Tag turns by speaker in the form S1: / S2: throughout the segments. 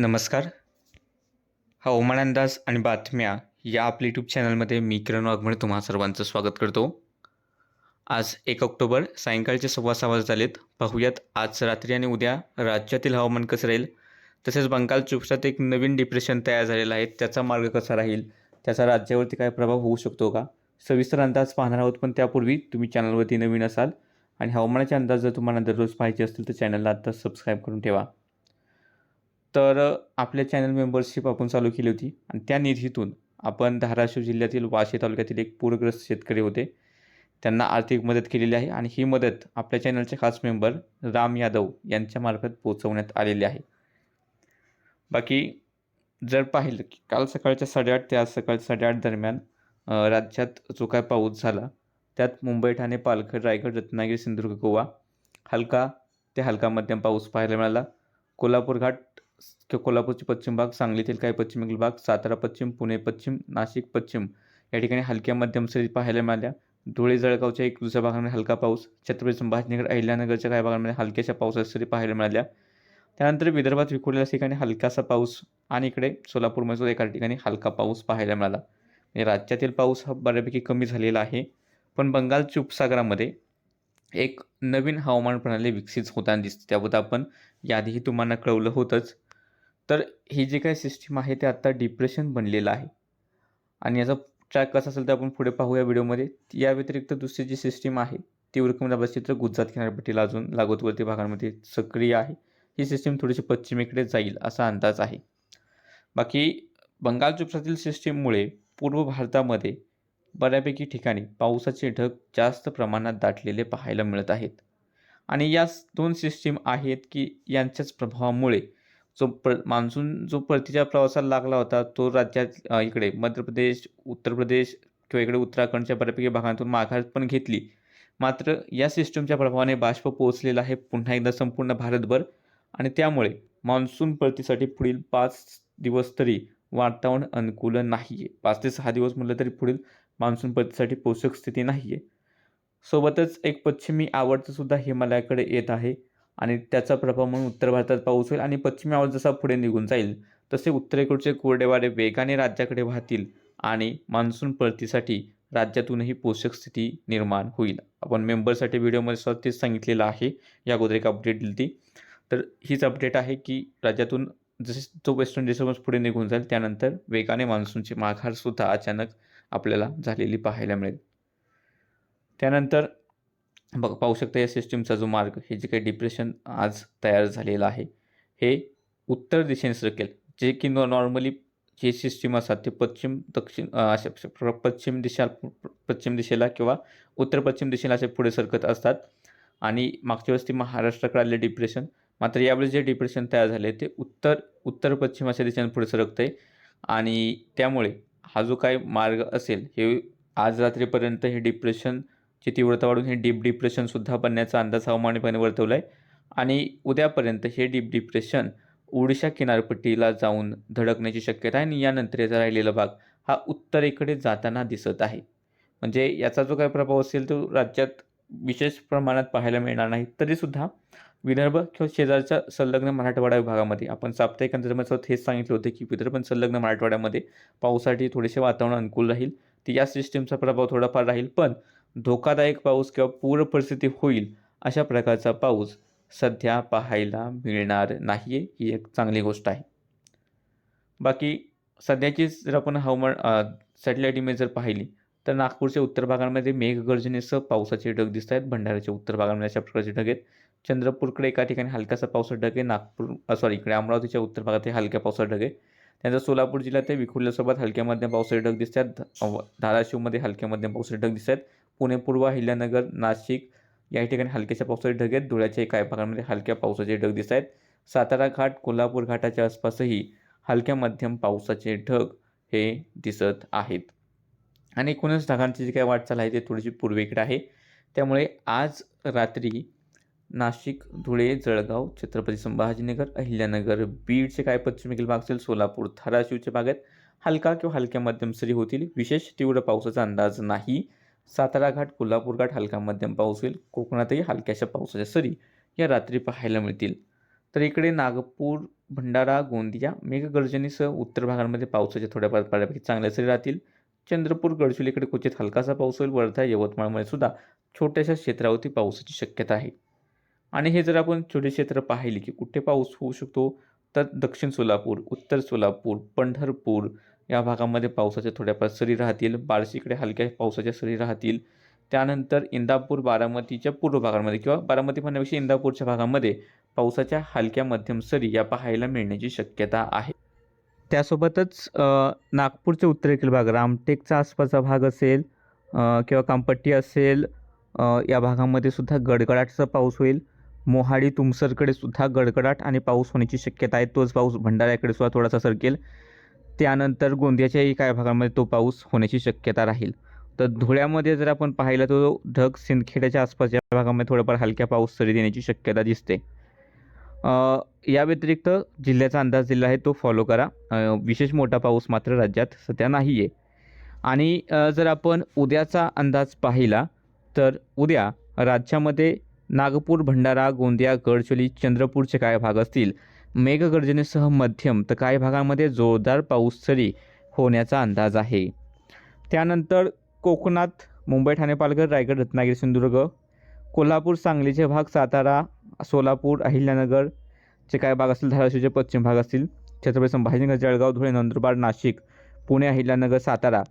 S1: नमस्कार. हवामान अंदाज आणि बातम्या या आपल्या यूट्यूब चॅनलमध्ये मी किरण वाघमळे तुम्हा सर्वांचं स्वागत करतो. आज एक ऑक्टोबर सायंकाळचे सव्वा सहा वाजता झालेत पाहूयात आज रात्री आणि उद्या राज्यातील हवामान कसं राहील? तसेच बंगाल चुपसात एक नवीन डिप्रेशन तयार झालेलं आहे. त्याचा मार्ग कसा राहील? त्याचा राज्यावरती काय प्रभाव होऊ शकतो का? सविस्तर अंदाज पाहणार आहोत पण त्यापूर्वी तुम्ही चॅनलवरती नवीन असाल आणि हवामानाचे अंदाज जर तुम्हाला दररोज पाहिजे असतील तर चॅनलला आत्ता सबस्क्राईब करून ठेवा. तर आपल्या चॅनल मेंबरशिप आपण चालू केली होती आणि त्या निधीतून आपण धाराशिव जिल्ह्यातील वाशी तालुक्यातील एक पूरग्रस्त शेतकरी होते. त्यांना आर्थिक मदत केलेली आहे आणि ही मदत आपल्या चॅनलचे खास मेंबर राम यादव यांच्यामार्फत पोचवण्यात आलेली आहे. बाकी जर पाहिलं की काल सकाळच्या साडेआठ ते आज सकाळच्या साडेआठ दरम्यान राज्यात जो काय पाऊस झाला त्यात मुंबई ठाणे पालघर रायगड रत्नागिरी सिंधुदुर्ग गोवा हलका ते हलका मध्यम पाऊस पाहायला मिळाला. कोल्हापूर घाट कोल्हापूरचे पश्चिम भाग सांगलीतील काही पश्चिमेकडील भाग सातारा पश्चिम पुणे पश्चिम नाशिक पश्चिम. या ठिकाणी हलक्या मध्यम सरी पाहायला मिळाल्या. धुळे जळगावच्या एक दुसऱ्या भागामध्ये हलका पाऊस. छत्रपती संभाजीनगर अहिल्यानगरच्या काही भागांमध्ये हलक्याशा पावसाच्या सरी पाहायला मिळाल्या. त्यानंतर विदर्भात विखुरलेल्या ठिकाणी हलकासा पाऊस आणि इकडे सोलापूरमध्ये सुद्धा एका ठिकाणी हलका पाऊस पाहायला मिळाला. म्हणजे राज्यातील पाऊस हा बऱ्यापैकी कमी झालेला आहे. पण बंगालच्या उपसागरामध्ये एक नवीन हवामान प्रणाली विकसित होताना दिसते. त्याबद्दल आपण याआधीही तुम्हाला कळवलं होतंच. तर ही जी काही सिस्टीम आहे ते आत्ता डिप्रेशन बनलेलं आहे. आणि याचा ट्रॅक कसा असेल तर आपण पुढे पाहूया व्हिडिओमध्ये. या व्यतिरिक्त दुसरी जी सिस्टीम आहे ती उरकून चित्र गुजरात किनारपट्टीला अजून लागवतवरती भागांमध्ये सक्रिय आहे. ही सिस्टीम थोडीशी पश्चिमेकडे जाईल असा अंदाज आहे. बाकी बंगाल उपसातील सिस्टीममुळे पूर्व भारतामध्ये बऱ्यापैकी ठिकाणी पावसाचे ढग जास्त प्रमाणात दाटलेले पाहायला मिळत आहेत. आणि या दोन सिस्टीम आहेत की यांच्याच प्रभावामुळे जो प्र मान्सून जो परतीच्या प्रवासाला लागला होता तो राज्यात इकडे मध्य प्रदेश उत्तर प्रदेश किंवा इकडे उत्तराखंडच्या बऱ्यापैकी भागांतून माघार पण घेतली. मात्र या सिस्टमच्या प्रभावाने बाष्प पोहोचलेला आहे पुन्हा एकदा संपूर्ण भारतभर आणि त्यामुळे मान्सून परतीसाठी पुढील पाच दिवस तरी वातावरण अनुकूल नाही आहे पाच ते सहा दिवस म्हटलं तरी पुढील मान्सून परतीसाठी पोषक स्थिती नाही आहे सोबतच एक पश्चिमी आवडतंसुद्धा हिमालयाकडे येत आहे. आणि त्याचा प्रभाव म्हणून उत्तर भारतात पाऊस होईल आणि पश्चिमेवर जसा पुढे निघून जाईल तसे उत्तरेकडचे कोरडे वारे वेगाने राज्याकडे वाहतील आणि मान्सून परतीसाठी राज्यातूनही पोषक स्थिती निर्माण होईल. आपण मेंबरसाठी व्हिडिओमध्ये स्वतः तेच सांगितलेलं आहे. या अगोदर एक अपडेट दिली ती तर हीच अपडेट आहे की राज्यातून जसे तो वेस्टर्न डिस्टर्बन्स पुढे निघून जाईल त्यानंतर वेगाने मान्सूनची माघारसुद्धा अचानक आपल्याला झालेली पाहायला मिळेल. त्यानंतर बघ पाहू शकता या सिस्टीमचा जो मार्ग हे जे काही डिप्रेशन आज तयार झालेलं आहे हे उत्तर दिशेने सरकेल जे की नॉर्मली जे सिस्टीम असतात ते पश्चिम दक्षिण अशा पश्चिम दिशा पश्चिम दिशेला किंवा उत्तर पश्चिम दिशेला असे पुढे सरकत असतात. आणि मागच्या वेळेस ते महाराष्ट्राकडे आले डिप्रेशन मात्र यावेळेस जे डिप्रेशन तयार झाले ते उत्तर उत्तर पश्चिम अशा दिशेने पुढे सरकतं आहे आणि त्यामुळे हा जो काही मार्ग असेल हे आज रात्रीपर्यंत हे डिप्रेशन ची तीव्रता वाढून हे डीप डिप्रेशनसुद्धा बनण्याचा अंदाज हवामानपणे वर्तवला आहे. आणि उद्यापर्यंत हे डीप डिप्रेशन ओडिशा किनारपट्टीला जाऊन धडकण्याची शक्यता आहे आणि यानंतर याचा राहिलेला भाग हा उत्तरेकडे जाताना दिसत आहे. म्हणजे याचा जो काही प्रभाव असेल तो राज्यात विशेष प्रमाणात पाहायला मिळणार नाही. तरीसुद्धा विदर्भ किंवा शेजारच्या संलग्न मराठवाडा विभागामध्ये आपण साप्ताहिक अंतर्गत हेच सांगितले होते की विदर्भ संलग्न मराठवाड्यामध्ये पावसासाठी थोडेसे वातावरण अनुकूल राहील. ती या सिस्टीमचा प्रभाव थोडाफार राहील. पण धोकादायक पाऊस किंवा पूर परिस्थिती होईल अशा प्रकारचा पाऊस सध्या पाहायला मिळणार नाही आहे ही एक चांगली गोष्ट आहे. बाकी सध्याचीच जर आपण हवामान सॅटेलाईट इमेज जर पाहिली तर नागपूरच्या उत्तर भागांमध्ये मेघगर्जनेसह पावसाचे ढग दिसत आहेत. भंडाऱ्याच्या उत्तर भागांमध्ये अशा प्रकारचे ढग आहेत. चंद्रपूरकडे एका ठिकाणी हलकासा पावसाचा ढग आहे. नागपूर सॉरी इकडे अमरावतीच्या उत्तर भागात हे हलक्या पावसाचा ढग आहे. त्यानंतर सोलापूर जिल्ह्यात विखुरल्यासोबत हलक्या मध्यम पावसाचे ढग दिसत आहेत. धाराशिवमध्ये हलक्या मध्यम पावसाचे ढग दिसत आहेत. पुणे पूर्व अहिल्यानगर नाशिक या ठिकाणी हलक्याच्या पावसाचे ढग आहेत. धुळ्याच्या काही भागांमध्ये हलक्या पावसाचे ढग दिसत आहेत. सातारा घाट कोल्हापूर घाटाच्या आसपासही हलक्या मध्यम पावसाचे ढग हे दिसत आहेत. आणि एकूणच ढगांची जी काही वाटचाल आहे ती थोडीशी पूर्वेकडे आहे. त्यामुळे आज रात्री नाशिक धुळे जळगाव छत्रपती संभाजीनगर अहिल्यानगर बीडचे काय पश्चिमेकडील भाग असेल सोलापूर धाराशिवचे भाग आहेत. हलका किंवा हलक्या मध्यम सरी होतील. विशेष तीव्र पावसाचा अंदाज नाही. सातारा घाट कोल्हापूर घाट हलका मध्यम पाऊस होईल. कोकणातही हलक्याशा पावसाच्या सरी या रात्री पाहायला मिळतील. तर इकडे नागपूर भंडारा गोंदिया मेघगर्जनेसह उत्तर भागांमध्ये पावसाच्या थोड्याफार बऱ्यापैकी चांगल्या सरी राहतील. चंद्रपूर गडचिरोलीकडे क्वचित हलकासा पाऊस होईल. वर्धा यवतमाळमध्ये सुद्धा छोट्याशा क्षेत्रावरती पावसाची शक्यता आहे. आणि हे जर आपण छोटे क्षेत्र पाहिले की कुठे पाऊस होऊ शकतो तर दक्षिण सोलापूर उत्तर सोलापूर पंढरपूर या भागामध्ये पावसाच्या थोड्याफार सरी राहतील. बार्शीकडे हलक्या पावसाच्या सरी राहतील. त्यानंतर इंदापूर बारामतीच्या पूर्व भागामध्ये किंवा बारामती म्हणण्यापेक्षा इंदापूरच्या भागामध्ये पावसाच्या हलक्या मध्यम सरी या पाहायला मिळण्याची शक्यता आहे. त्यासोबतच नागपूरचे उत्तरेकडील भाग रामटेकचा आसपासचा भाग असेल किंवा कामपट्टी असेल या भागामध्ये सुद्धा गडगडाटचा पाऊस होईल. मोहाडी तुमसरकडे सुद्धा गडगडाट आणि पाऊस होण्याची शक्यता आहे. तोच पाऊस भंडाऱ्याकडे सुद्धा थोडासा सरकेल. त्यानंतर गोंदियाच्याही काही भागामध्ये तो पाऊस होण्याची शक्यता राहील. तर धुळ्यामध्ये जर आपण पाहिलं तर ढग सिंदखेड्याच्या आसपासच्या भागामध्ये थोडंफार हलक्या पाऊस सरी देण्याची शक्यता दिसते. या व्यतिरिक्त जिल्ह्याचा अंदाज दिला आहे तो फॉलो करा. विशेष मोठा पाऊस मात्र राज्यात सध्या नाही आहे आणि जर आपण उद्याचा अंदाज पाहिला तर उद्या राज्यामध्ये नागपूर भंडारा गोंदिया गडचिरोली चंद्रपूरचे काही भाग असतील. मेघगर्जनेसह मध्यम तर काही भागांमध्ये जोरदार पाऊस सरी होण्याचा अंदाज आहे. त्यानंतर कोकणात मुंबई ठाणे पालघर रायगड रत्नागिरी सिंधुदुर्ग कोल्हापूर सांगलीचे भाग सातारा सोलापूर अहिल्यानगर चे काही भाग असतील धाराशिवचे पश्चिम भाग असतील. छत्रपती संभाजीनगर जळगाव धुळे नंदुरबार नाशिक पुणे अहिल्यानगर सातारा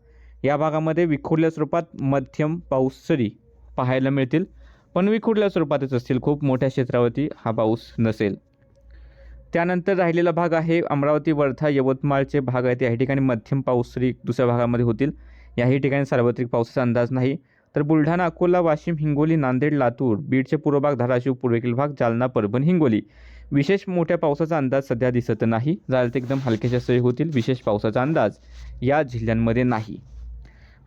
S1: या भागामध्ये विखुरल्या स्वरूपात मध्यम पाऊस सरी पाहायला मिळतील. पण कुठल्या स्वरूपातच असतील? खूप मोठ्या क्षेत्रावरती हा पाऊस नसेल. त्यानंतर राहिलेला भाग आहे अमरावती वर्धा यवतमाळचे भाग आहेत. याही ठिकाणी मध्यम पाऊस सरी दुसऱ्या भागामध्ये होतील. याही ठिकाणी सार्वत्रिक पावसाचा अंदाज नाही. तर बुलढाणा अकोला वाशिम हिंगोली नांदेड लातूर बीडचे पूर्व भाग धाराशिव पूर्वेकडील भाग जालना परभणी हिंगोली. विशेष मोठ्या पावसाचा अंदाज सध्या दिसत नाही. जाल ते एकदम हलक्याच्या सरी होतील. विशेष पावसाचा अंदाज या जिल्ह्यांमध्ये नाही.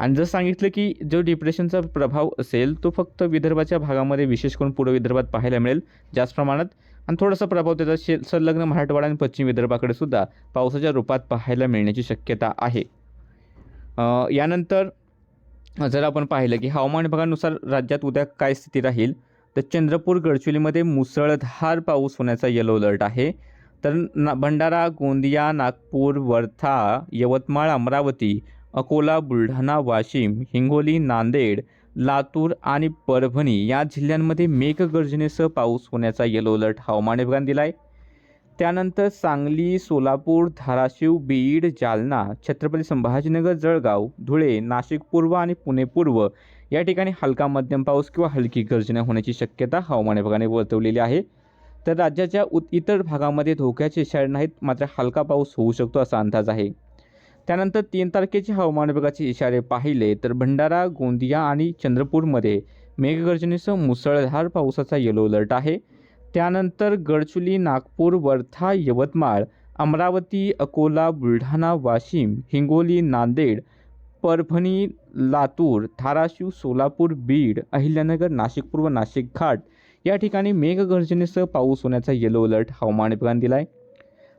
S1: आणि जर सांगितलं की जो डिप्रेशनचा प्रभाव असेल तो फक्त विदर्भाच्या भागामध्ये विशेष करून पूर्व विदर्भात पाहायला मिळेल. जास्त प्रमाणात आणि थोडासा प्रभाव त्याचा शे संलग्न मराठवाडा आणि पश्चिम विदर्भाकडे सुद्धा पावसाच्या रूपात पाहायला मिळण्याची शक्यता आहे. यानंतर जर आपण पाहिलं की हवामान विभागानुसार राज्यात उद्या काय स्थिती राहील तर चंद्रपूर गडचिरोलीमध्ये मुसळधार पाऊस होण्याचा येलो अलर्ट आहे. तर ना भंडारा गोंदिया नागपूर वर्धा यवतमाळ अमरावती अकोला बुलढाणा वाशिम हिंगोली नांदेड लातूर आणि परभणी या जिल्ह्यांमध्ये मेघगर्जनेसह पाऊस होण्याचा येलो अलर्ट हवामान विभागाने दिला आहे त्यानंतर सांगली सोलापूर धाराशिव बीड जालना छत्रपती संभाजीनगर जळगाव धुळे नाशिक पूर्व आणि पुणे पूर्व या ठिकाणी हलका मध्यम पाऊस किंवा हलकी गर्जना होण्याची शक्यता हवामान विभागाने वर्तवलेली आहे. तर राज्याच्या उत इतर भागामध्ये धोक्याचे इशारे नाहीत मात्र हलका पाऊस होऊ शकतो असा अंदाज आहे. त्यानंतर तीन तारखेचे हवामान विभागाचे इशारे पाहिले तर भंडारा गोंदिया आणि चंद्रपूरमध्ये मेघगर्जनेसह मुसळधार पावसाचा येलो अलर्ट आहे. त्यानंतर गडचुली नागपूर वर्धा यवतमाळ अमरावती अकोला बुलढाणा वाशिम हिंगोली नांदेड परभणी लातूर धाराशिव सोलापूर बीड अहिल्यानगर नाशिक पूर्व नाशिक घाट या ठिकाणी मेघगर्जनेसह पाऊस होण्याचा येलो अलर्ट हवामान विभागाने दिला आहे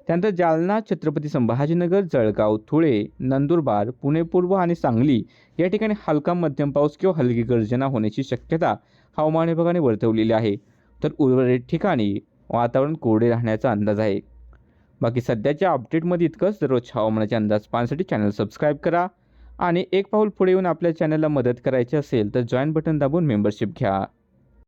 S1: त्यानंतर जालना छत्रपती संभाजीनगर जळगाव धुळे नंदुरबार पुणे पूर्व आणि सांगली या ठिकाणी हलका मध्यम पाऊस किंवा हलकी गर्जना होण्याची शक्यता हवामान विभागाने वर्तवलेली आहे. तर उर्वरित ठिकाणी वातावरण कोरडे राहण्याचा अंदाज आहे. बाकी सध्याच्या अपडेटमध्ये इतकंच. दररोज हवामानाचे अंदाज पाहण्यासाठी चॅनल सबस्क्राईब करा आणि एक पाऊल पुढे येऊन आपल्या चॅनलला मदत करायची असेल तर जॉईन बटन दाबून मेंबरशिप घ्या.